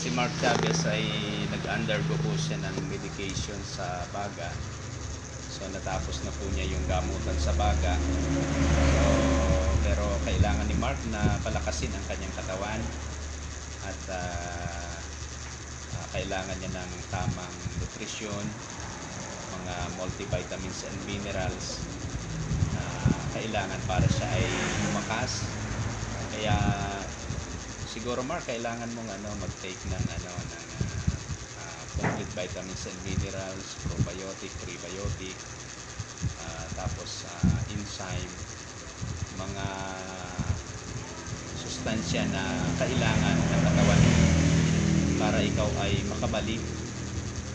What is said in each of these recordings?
si Mark Chavez ay nag-undergo po siya ng medication sa baga. So natapos na po niya yung gamutan sa baga. So, pero kailangan ni Mark na palakasin ang kanyang katawan at ah, ah, kailangan niya ng tamang nutrisyon, mga multivitamins and minerals na kailangan para siya ay lumakas. Kaya siguro Mark, kailangan mong ano mag-take ng ano ng ah, complete vitamins and minerals, probiotic, prebiotic, ah, tapos ah, enzyme, mga sustansya na kailangan ng katawan para ikaw ay makabalik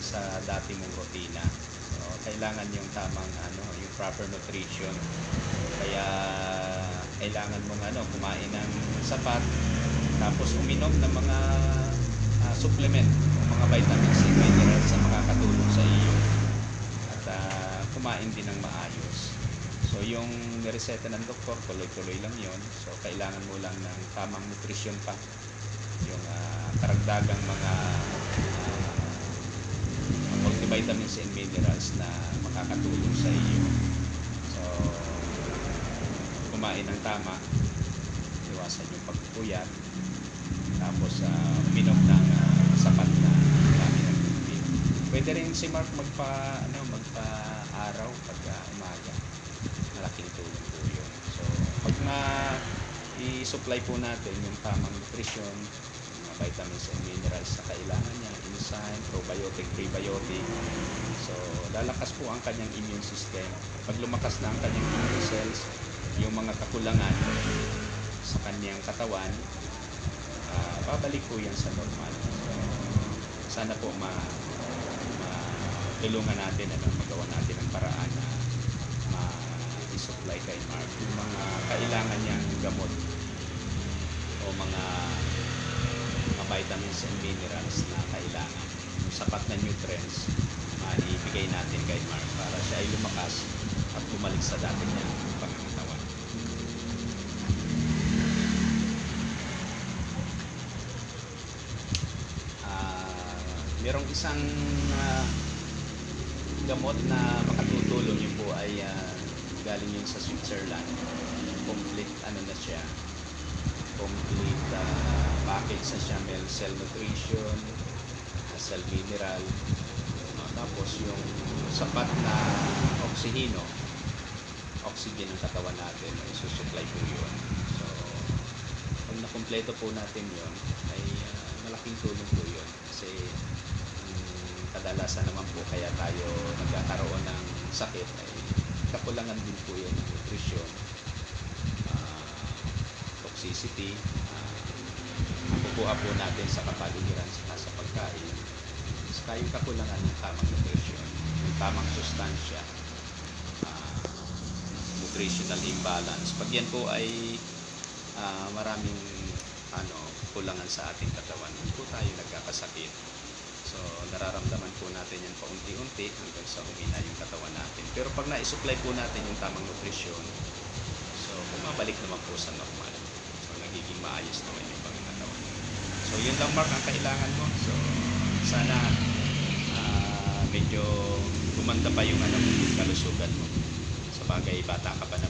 sa dati mong rutina. So, kailangan yung tamang ano, yung proper nutrition. Kaya kailangan mong ano, kumain ng sapat tapos uminom ng mga ah, supplement, mga vitamins and minerals na makakatulong sa iyo. At ah, kumain din ng maayos. So yung nireseta ng doktor, tuloy-tuloy lang yon. So kailangan mo lang ng tamang nutrisyon pa. Yung ah, karagdagang mga mga multivitamins and minerals na makakatulong sa iyo. So kumain ng tama, iwasan yung pagpupuyat, tapos uh, uminom ng ah, sapat na dami ng tubig. Pwede rin si Mark magpa ano magpa-araw pag ah, umaga. Malaking tulong po 'yun. So pag na i-supply po natin yung tamang nutrisyon, mga vitamins and minerals na kailangan niya, enzyme, probiotic, prebiotic. So lalakas po ang kanyang immune system. Pag lumakas na ang kanyang immune cells, yung mga kakulangan sa kanyang katawan, ah, babalik po yan sa normal. Sana po ma, ma tulungan natin ano, magawa natin ang paraan na ma-supply kay Mark yung mga kailangan niyang gamot o mga mga vitamins and minerals na kailangan yung sapat na nutrients uh, ibigay natin kay Mark para siya ay lumakas at bumalik sa dati niyang merong isang ah, gamot na makatutulong. Yun po ay ah, galing yun sa Switzerland. Complete ano na siya complete ah, package na siya. May cell nutrition cell mineral. Ah, tapos yung sapat na oksihino oxygen ng katawan natin ay susupply po yun. So pag nakompleto po natin yun ay ah, malaking tulong po yun. Kasi kadalasan naman po kaya tayo nagkakaroon ng sakit ay kakulangan din po yun ng nutrition ah, toxicity makukuha po natin sa kapaligiran sa sa pagkain saka yung kakulangan ng tamang nutrition yung tamang sustansya ah, nutritional imbalance. Pag yan po ay ah, maraming ano kulangan sa ating katawan hindi po tayo nagkakasakit so nararamdaman po natin yan paunti-unti hanggang sa umina yung katawan natin. Pero pag na-supply po natin yung tamang nutrisyon so bumabalik naman po sa normal. So nagiging maayos naman yung pangangatawan so yun lang Mark ang kailangan mo. So sana ah, medyo gumanda pa yung ano, yung kalusugan mo. Sa bagay bata ka pa naman